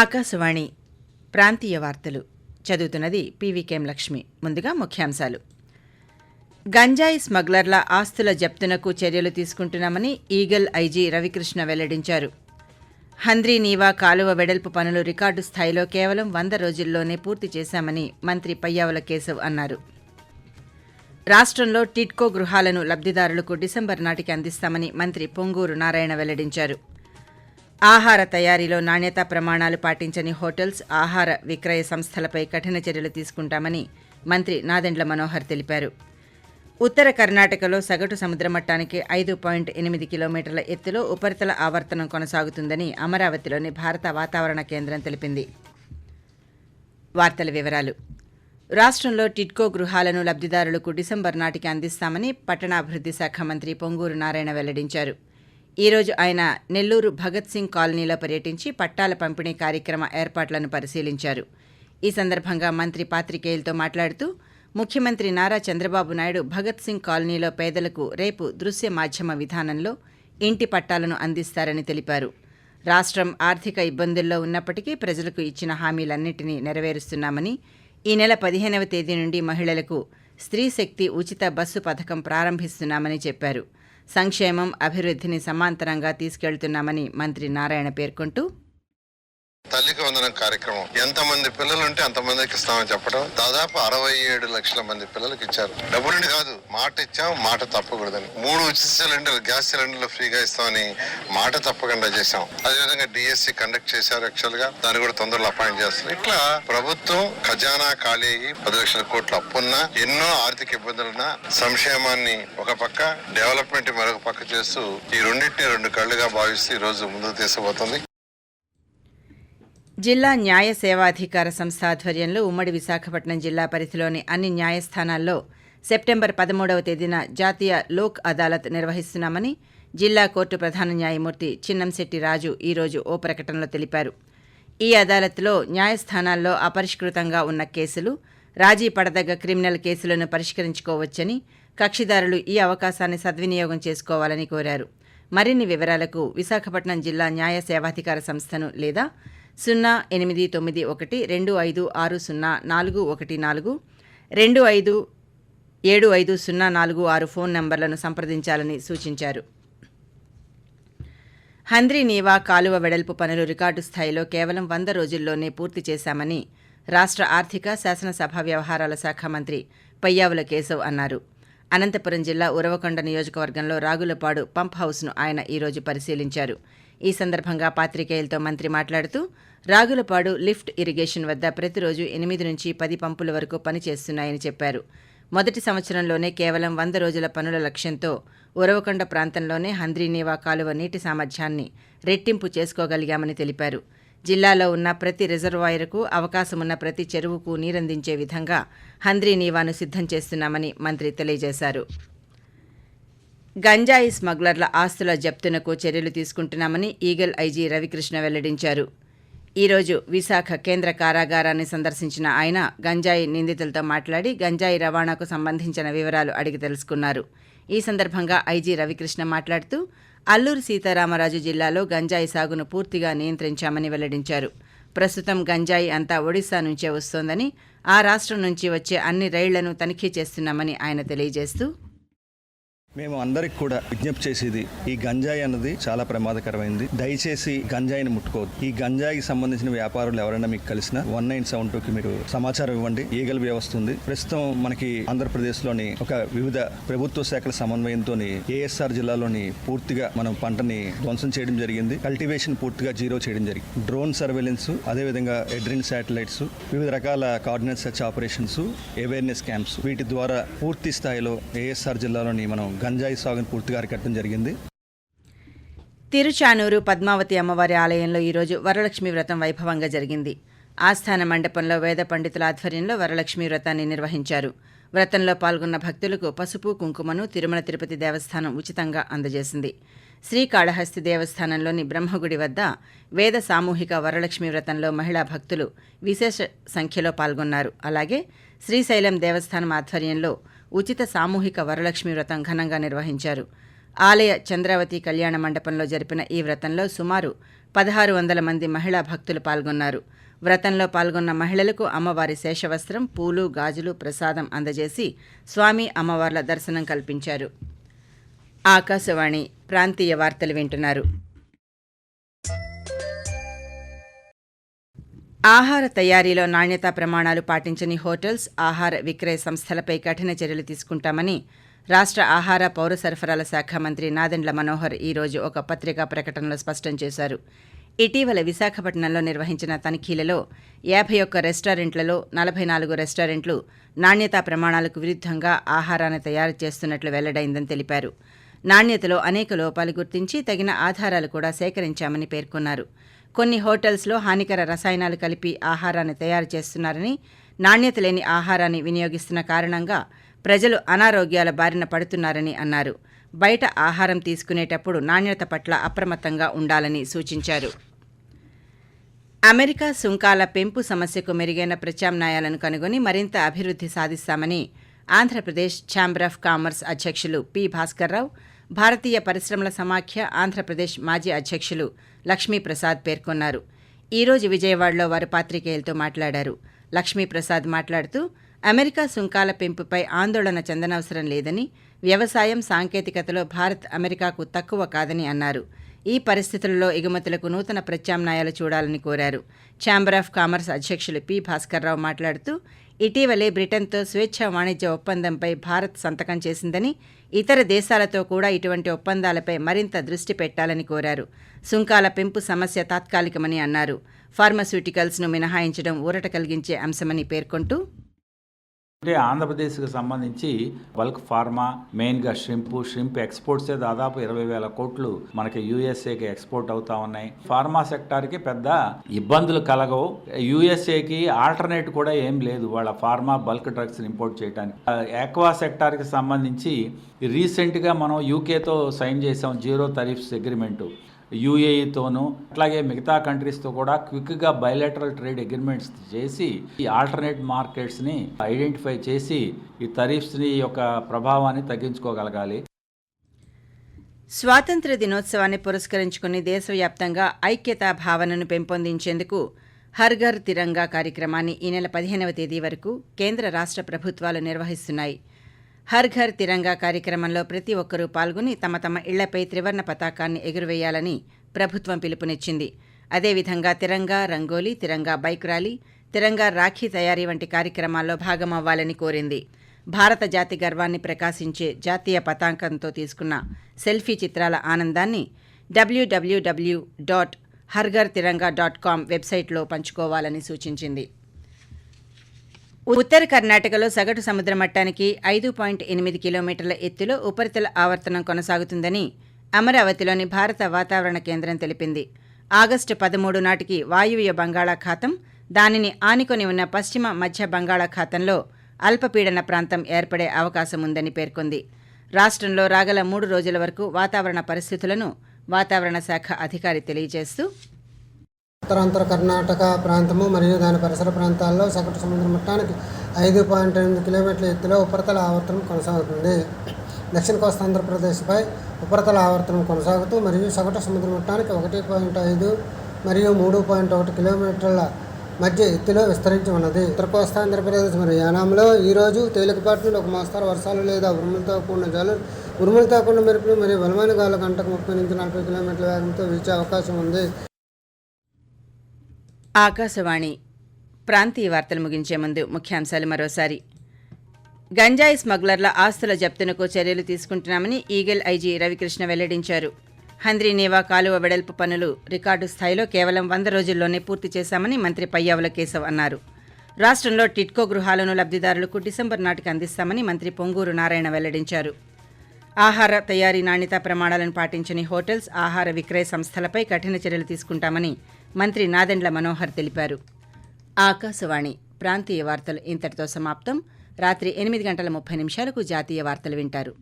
ఆకాశవాణి ప్రాంతీయ వార్తలు. చదువుతున్నది పీవీకేం లక్ష్మి. ముందుగా ముఖ్యాంశాలు. గంజాయి స్మగ్లర్ల ఆస్తుల జప్తునకు చర్యలు తీసుకుంటున్నామని ఈగల్ ఐజీ రవికృష్ణ వెల్లడించారు. హంద్రీ నీవా కాలువ వెడల్పు పనులు రికార్డు స్థాయిలో కేవలం వంద రోజుల్లోనే పూర్తి చేశామని మంత్రి పయ్యావుల కేశవ్ అన్నారు. రాష్ట్రంలో టిట్కో గృహాలను లబ్ధిదారులకు డిసెంబర్ నాటికి అందిస్తామని మంత్రి పొంగూరు నారాయణ వెల్లడించారు. ఆహార తయారీలో నాణ్యతా ప్రమాణాలు పాటించని హోటల్స్ ఆహార విక్రయ సంస్థలపై కఠిన చర్యలు తీసుకుంటామని మంత్రి నాదెండ్ల మనోహర్ తెలిపారు. ఉత్తర కర్ణాటకలో సగటు సముద్ర మట్టానికి ఐదు పాయింట్ ఎనిమిది కిలోమీటర్ల ఎత్తులో ఉపరితల ఆవర్తనం కొనసాగుతుందని అమరావతిలోని భారత వాతావరణ కేంద్రం తెలిపింది. వార్తల వివరాలు. రాష్ట్రంలో టిడ్కో గృహాలను లబ్దిదారులకు డిసెంబర్ నాటికి అందిస్తామని పట్టణాభివృద్ధి శాఖ మంత్రి పొంగూరు నారాయణ వెల్లడించారు. ఈరోజు ఆయన నెల్లూరు భగత్ సింగ్ కాలనీలో పర్యటించి పట్టాల పంపిణీ కార్యక్రమ ఏర్పాట్లను పరిశీలించారు. ఈ సందర్భంగా మంత్రి పాత్రికేయులతో మాట్లాడుతూ ముఖ్యమంత్రి నారా చంద్రబాబు నాయుడు భగత్ సింగ్ కాలనీలో పేదలకు రేపు దృశ్య మాధ్యమ విధానంలో ఇంటి పట్టాలను అందిస్తారని తెలిపారు. రాష్ట్రం ఆర్థిక ఇబ్బందుల్లో ఉన్నప్పటికీ ప్రజలకు ఇచ్చిన హామీలన్నింటినీ నెరవేరుస్తున్నామని ఈ నెల పదిహేనవ తేదీ నుండి మహిళలకు స్త్రీ శక్తి ఉచిత బస్సు పథకం ప్రారంభిస్తున్నామని చెప్పారు. సంక్షేమం అభివృద్ధిని సమాంతరంగా తీసుకెళ్తున్నామని మంత్రి నారాయణ పేర్కొంటూ తల్లికి వందనం కార్యక్రమం. ఎంత మంది పిల్లలు ఉంటే అంత మందికి ఇస్తామని చెప్పడం. దాదాపు అరవై ఏడు లక్షల మంది పిల్లలకి ఇచ్చారు. డబ్బులుండి కాదు మాట ఇచ్చాం మాట తప్పకూడదని. మూడు ఉచిత సిలిండర్ గ్యాస్ సిలిండర్లు ఫ్రీగా ఇస్తామని మాట తప్పకుండా చేశాం. అదేవిధంగా డిఎస్సి కండక్ట్ చేశారు యాక్చువల్గా. దాన్ని కూడా తొందరలో అపాయింట్ చేస్తారు. ఇట్లా ప్రభుత్వం ఖజానా ఖాళీ అయ్యి పది లక్షల కోట్లు అప్పున్నా ఎన్నో ఆర్థిక ఇబ్బందులున్నా సంక్షేమాన్ని ఒక పక్క డెవలప్మెంట్ మరొక పక్క చేస్తూ ఈ రెండింటిని రెండు కళ్ళుగా భావిస్తూ ఈ రోజు ముందుకు తీసుకుపోతుంది. జిల్లా న్యాయ సేవాధికార సంస్థ ఆధ్వర్యంలో ఉమ్మడి విశాఖపట్నం జిల్లా పరిధిలోని అన్ని న్యాయస్థానాల్లో సెప్టెంబర్ పదమూడవ తేదీన జాతీయ లోక్ అదాలత్ నిర్వహిస్తున్నామని జిల్లా కోర్టు ప్రధాన న్యాయమూర్తి చిన్నంశెట్టి రాజు ఈరోజు ఓ ప్రకటనలో తెలిపారు. ఈ అదాలత్లో న్యాయస్థానాల్లో అపరిష్కృతంగా ఉన్న కేసులు రాజీ పడదగ్గ క్రిమినల్ కేసులను పరిష్కరించుకోవచ్చని కక్షిదారులు ఈ అవకాశాన్ని సద్వినియోగం చేసుకోవాలని కోరారు. మరిన్ని వివరాలకు విశాఖపట్నం జిల్లా న్యాయ సేవాధికార సంస్థను లేదా సున్నా ఎనిమిది తొమ్మిది ఒకటి రెండు ఐదు ఆరు సున్నా నాలుగు ఒకటి నాలుగు రెండు ఐదు ఏడు ఐదు సున్నా నాలుగు ఆరు ఫోన్ నంబర్లను సంప్రదించాలని సూచించారు. హంద్రీ నీవా కాలువ వెడల్పు పనులు రికార్డు స్థాయిలో కేవలం వంద రోజుల్లోనే పూర్తి చేశామని రాష్ట్ర ఆర్థిక శాసనసభ వ్యవహారాల శాఖ మంత్రి పయ్యావుల కేశవ్ అన్నారు. అనంతపురం జిల్లా ఉరవకొండ నియోజకవర్గంలో రాగులపాడు పంప్ హౌస్ను ఆయన ఈరోజు పరిశీలించారు. ఈ సందర్భంగా పాత్రికేయులతో మంత్రి మాట్లాడుతూ రాగులపాడు లిఫ్ట్ ఇరిగేషన్ వద్ద ప్రతిరోజు ఎనిమిది నుంచి పది పంపుల వరకు పనిచేస్తున్నాయని చెప్పారు. మొదటి సంవత్సరంలోనే కేవలం వంద రోజుల పనుల లక్ష్యంతో ఉరవకొండ ప్రాంతంలోనే హంద్రీనీవా కాలువ నీటి సామర్థ్యాన్ని రెట్టింపు చేసుకోగలిగామని తెలిపారు. జిల్లాలో ఉన్న ప్రతి రిజర్వాయర్కు అవకాశమున్న ప్రతి చెరువుకు నీరందించే విధంగా హంద్రీనీవాను సిద్ధం చేస్తున్నామని మంత్రి తెలియజేశారు. గంజాయి స్మగ్లర్ల ఆస్తుల జప్తునకు చర్యలు తీసుకుంటున్నామని ఈగల్ ఐజీ రవికృష్ణ వెల్లడించారు. ఈరోజు విశాఖ కేంద్ర కారాగారాన్ని సందర్శించిన ఆయన గంజాయి నిందితులతో మాట్లాడి గంజాయి రవాణాకు సంబంధించిన వివరాలు అడిగి తెలుసుకున్నారు. ఈ సందర్భంగా ఐజీ రవికృష్ణ మాట్లాడుతూ అల్లూరు సీతారామరాజు జిల్లాలో గంజాయి సాగును పూర్తిగా నియంత్రించామని వెల్లడించారు. ప్రస్తుతం గంజాయి అంతా ఒడిశా నుంచే వస్తోందని ఆ రాష్ట్రం నుంచి వచ్చే అన్ని రైళ్ళను తనిఖీ చేస్తున్నామని ఆయన తెలియజేస్తూ మేము అందరికి కూడా విజ్ఞప్తి చేసేది ఈ గంజాయి అన్నది చాలా ప్రమాదకరమైంది. దయచేసి గంజాయిని ముట్టుకోవద్దు. ఈ గంజాయికి సంబంధించిన వ్యాపారులు ఎవరైనా మీకు కలిసిన వన్ నైన్ సెవెన్ టూకి మీరు సమాచారం ఇవ్వండి. ఈగల వ్యవస్థ ఉంది? ప్రస్తుతం మనకి ఆంధ్రప్రదేశ్లోని ఒక వివిధ ప్రభుత్వ శాఖల సమన్వయంతో ఏఎస్ఆర్ జిల్లాలోని పూర్తిగా మనం పంటని ధ్వంసం చేయడం జరిగింది. కల్టివేషన్ పూర్తిగా జీరో చేయడం జరిగింది. డ్రోన్ సర్వేలెన్స్ అదేవిధంగా ఎడ్రిన్ శాటిలైట్స్ వివిధ రకాల coordinate search operations awareness camps వీటి ద్వారా పూర్తి స్థాయిలో ఏఎస్ఆర్ జిల్లాలోని మనం గంజాయి సాగును పూర్తిగా అరికట్టడం జరిగింది. తిరుచానూరు పద్మావతి అమ్మవారి ఆలయంలో ఈరోజు వరలక్ష్మి వ్రతం వైభవంగా జరిగింది. ఆస్థాన మండపంలో వేద పండితుల ఆధ్వర్యంలో వరలక్ష్మి వ్రతాన్ని నిర్వహించారు. వ్రతంలో పాల్గొన్న భక్తులకు పసుపు కుంకుమను తిరుమల తిరుపతి దేవస్థానం ఉచితంగా అందజేసింది. శ్రీకాళహస్తి దేవస్థానంలోని బ్రహ్మగుడి వద్ద వేద సామూహిక వరలక్ష్మి వ్రతంలో మహిళా భక్తులు విశేష సంఖ్యలో పాల్గొన్నారు. అలాగే శ్రీశైలం దేవస్థానం ఆధ్వర్యంలో ఉచిత సామూహిక వరలక్ష్మి వ్రతం ఘనంగా నిర్వహించారు. ఆలయ చంద్రావతి కళ్యాణ మండపంలో జరిపిన ఈ వ్రతంలో సుమారు పదహారు వందల మంది మహిళా భక్తులు పాల్గొన్నారు. వ్రతంలో పాల్గొన్న మహిళలకు అమ్మవారి శేషవస్త్రం పూలు గాజులు ప్రసాదం అందజేసి స్వామి అమ్మవార్ల దర్శనం కల్పించారు. ఆకాశవాణి ప్రాంతీయ వార్తలు వింటున్నారు. ఆహార తయారీలో నాణ్యతా ప్రమాణాలు పాటించని హోటల్స్ ఆహార విక్రయ సంస్థలపై కఠిన చర్యలు తీసుకుంటామని రాష్ట్ర ఆహార పౌర సరఫరాల శాఖ మంత్రి నాదెండ్ల మనోహర్ ఈరోజు ఒక పత్రికా ప్రకటనలో స్పష్టం చేశారు. ఇటీవల విశాఖపట్నంలో నిర్వహించిన తనిఖీలలో యాభై ఒక్క రెస్టారెంట్లలో నలభై నాలుగు రెస్టారెంట్లు నాణ్యతా ప్రమాణాలకు విరుద్ధంగా ఆహారాన్ని తయారు చేస్తున్నట్లు వెల్లడైందని తెలిపారు. నాణ్యతలో అనేక లోపాలు గుర్తించి తగిన ఆధారాలు కూడా సేకరించామని పేర్కొన్నారు. కొన్ని హోటల్స్లో హానికర రసాయనాలు కలిపి ఆహారాన్ని తయారు చేస్తున్నారని నాణ్యత లేని ఆహారాన్ని వినియోగిస్తున్న కారణంగా ప్రజలు అనారోగ్యాల బారిన పడుతున్నారని అన్నారు. బయట ఆహారం తీసుకునేటప్పుడు నాణ్యత పట్ల అప్రమత్తంగా ఉండాలని సూచించారు. అమెరికా సుంకాల పెంపు సమస్యకు మెరుగైన ప్రత్యామ్నాయాలను కనుగొని మరింత అభివృద్ధి సాధిస్తామని ఆంధ్రప్రదేశ్ ఛాంబర్ ఆఫ్ కామర్స్ అధ్యక్షులు పి. భాస్కర్రావు భారతీయ పరిశ్రమల సమాఖ్య ఆంధ్రప్రదేశ్ మాజీ అధ్యక్షులు లక్ష్మీప్రసాద్ పేర్కొన్నారు. ఈరోజు విజయవాడలో వారు పాత్రికేయులతో మాట్లాడారు. లక్ష్మీప్రసాద్ మాట్లాడుతూ అమెరికా సుంకాల పెంపుపై ఆందోళన చెందనవసరం లేదని వ్యవసాయం సాంకేతికతలో భారత్ అమెరికాకు తక్కువ కాదని అన్నారు. ఈ పరిస్థితులలో ఎగుమతులకు నూతన ప్రత్యామ్నాయాలు చూడాలని కోరారు. ఛాంబర్ ఆఫ్ కామర్స్ అధ్యక్షులు పి. భాస్కర్రావు మాట్లాడుతూ ఇటీవలే బ్రిటన్తో స్వేచ్ఛ వాణిజ్య ఒప్పందంపై భారత్ సంతకం చేసిందని ఇతర దేశాలతో కూడా ఇటువంటి ఒప్పందాలపై మరింత దృష్టి పెట్టాలని కోరారు. సుంకాల పెంపు సమస్య తాత్కాలికమని అన్నారు. ఫార్మస్యూటికల్స్ను మినహాయించడం ఊరట కలిగించే అంశమని పేర్కొంటూ అంటే ఆంధ్రప్రదేశ్కి సంబంధించి బల్క్ ఫార్మా మెయిన్గా షింప్ షింప్ ఎక్స్పోర్ట్సే దాదాపు ఇరవై వేల కోట్లు మనకి యూఎస్ఏకి ఎక్స్పోర్ట్ అవుతా ఉన్నాయి. ఫార్మా సెక్టార్కి పెద్ద ఇబ్బందులు కలగవు. యూఎస్ఏకి ఆల్టర్నేట్ కూడా ఏం లేదు వాళ్ళ ఫార్మా బల్క్ డ్రగ్స్ ఇంపోర్ట్ చేయడానికి ఎక్వా సెక్టార్కి సంబంధించి రీసెంట్గా మనం యూకేతో సైన్ చేసాం జీరో తరీఫ్స్ అగ్రిమెంటు. యూఏఈతోనూ అట్లాగే మిగతా కంట్రీస్తో కూడా క్విక్గా బయలాటరల్ ట్రేడ్ అగ్రిమెంట్స్ చేసి ఈ ఆల్టర్నేట్ మార్కెట్స్ని ఐడెంటిఫై చేసి ఈ తరీఫ్స్ని యొక్క ప్రభావాన్ని తగ్గించుకోగలగాలి. స్వాతంత్ర దినోత్సవాన్ని పురస్కరించుకుని దేశవ్యాప్తంగా ఐక్యతా భావనను పెంపొందించేందుకు హర్ఘర్ తిరంగా కార్యక్రమాన్ని ఈ నెల పదిహేనవ తేదీ వరకు కేంద్ర రాష్ట్ర ప్రభుత్వాలు నిర్వహిస్తున్నాయి. హర్ ఘర్ తిరంగా కార్యక్రమంలో ప్రతి ఒక్కరూ పాల్గొని తమ తమ ఇళ్ళపై త్రివర్ణ పతాకాన్ని ఎగురవేయాలని ప్రభుత్వం పిలుపునిచ్చింది. అదేవిధంగా తిరంగా రంగోలీ తిరంగా బైక్ ర్యాలీ తిరంగా రాఖీ తయారీ వంటి కార్యక్రమాల్లో భాగమవ్వాలని కోరింది. భారత జాతి గర్వాన్ని ప్రకాశించే జాతీయ పతాకంతో తీసుకున్న సెల్ఫీ చిత్రాల ఆనందాన్ని డబ్ల్యూడబ్ల్యూడబ్ల్యూ డాట్ హర్ఘర్ తిరంగా డాట్ కామ్ వెబ్సైట్లో పంచుకోవాలని సూచించింది. ఉత్తర కర్ణాటకలో సగటు సముద్ర మట్టానికి ఐదు పాయింట్ ఎనిమిది కిలోమీటర్ల ఎత్తులో ఉపరితల ఆవర్తనం కొనసాగుతుందని అమరావతిలోని భారత వాతావరణ కేంద్రం తెలిపింది. ఆగస్టు పదమూడు నాటికి వాయువ్య బంగాళాఖాతం దానిని ఆనుకొని ఉన్న పశ్చిమ మధ్య బంగాళాఖాతంలో అల్పపీడన ప్రాంతం ఏర్పడే అవకాశం ఉందని పేర్కొంది. రాష్ట్రంలో రాగల మూడు రోజుల వరకు వాతావరణ పరిస్థితులను వాతావరణ శాఖ అధికారి తెలియజేస్తూ ఉత్తరాంతర కర్ణాటక ప్రాంతము మరియు దాని పరిసర ప్రాంతాల్లో సగటు సముద్ర మట్టానికి ఐదు పాయింట్ ఎనిమిది కిలోమీటర్ల ఎత్తులో ఉపరితల ఆవర్తనం కొనసాగుతుంది. దక్షిణ కోస్తా ఆంధ్రప్రదేశ్పై ఉపరితల ఆవర్తనం కొనసాగుతూ మరియు సగటు సముద్ర మట్టానికి ఒకటి పాయింట్ ఐదు మరియు మూడు పాయింట్ ఒకటి కిలోమీటర్ల మధ్య ఎత్తులో విస్తరించి ఉన్నది. ఉత్తర కోస్తా ఆంధ్రప్రదేశ్ మరియు యానాంలో ఈరోజు తేలికపాటి నుండి ఒక మోస్తారు వర్షాలు లేదా ఉరుములతో కూడిన జలు ఉరుములతో కూడిన మెరుపులు మరియు బలమైన గాలు గంటకు ముప్పై నుంచి నలభై కిలోమీటర్ల వేగంతో వీచే అవకాశం ఉంది. ఆకాశవాణి ప్రాంతీయ వార్తలు ముగించే ముందు ముఖ్యాంశాలు మరోసారి. గంజాయి స్మగ్లర్ల ఆస్తుల జప్తునకు చర్యలు తీసుకుంటున్నామని ఈగల్ ఐజీ రవికృష్ణ వెల్లడించారు. హంద్రీనేవా కాలువ వెడల్పు పనులు రికార్డు స్థాయిలో కేవలం వంద రోజుల్లోనే పూర్తి చేశామని మంత్రి పయ్యావుల కేశవ్ అన్నారు. రాష్ట్రంలో టిట్కో గృహాలను లబ్ధిదారులకు డిసెంబర్ నాటికి అందిస్తామని మంత్రి పొంగూరు నారాయణ వెల్లడించారు. ఆహార తయారీ నాణ్యతా ప్రమాణాలను పాటించని హోటల్స్ ఆహార విక్రయ సంస్థలపై కఠిన చర్యలు తీసుకుంటామని మంత్రి నాదెండ్ల మనోహర్ తెలిపారు. ఆకాశవాణి ప్రాంతీయ వార్తలు ఇంతటితో సమాప్తం. రాత్రి ఎనిమిది గంటల ముప్పై నిమిషాలకు జాతీయ వార్తలు వింటారు.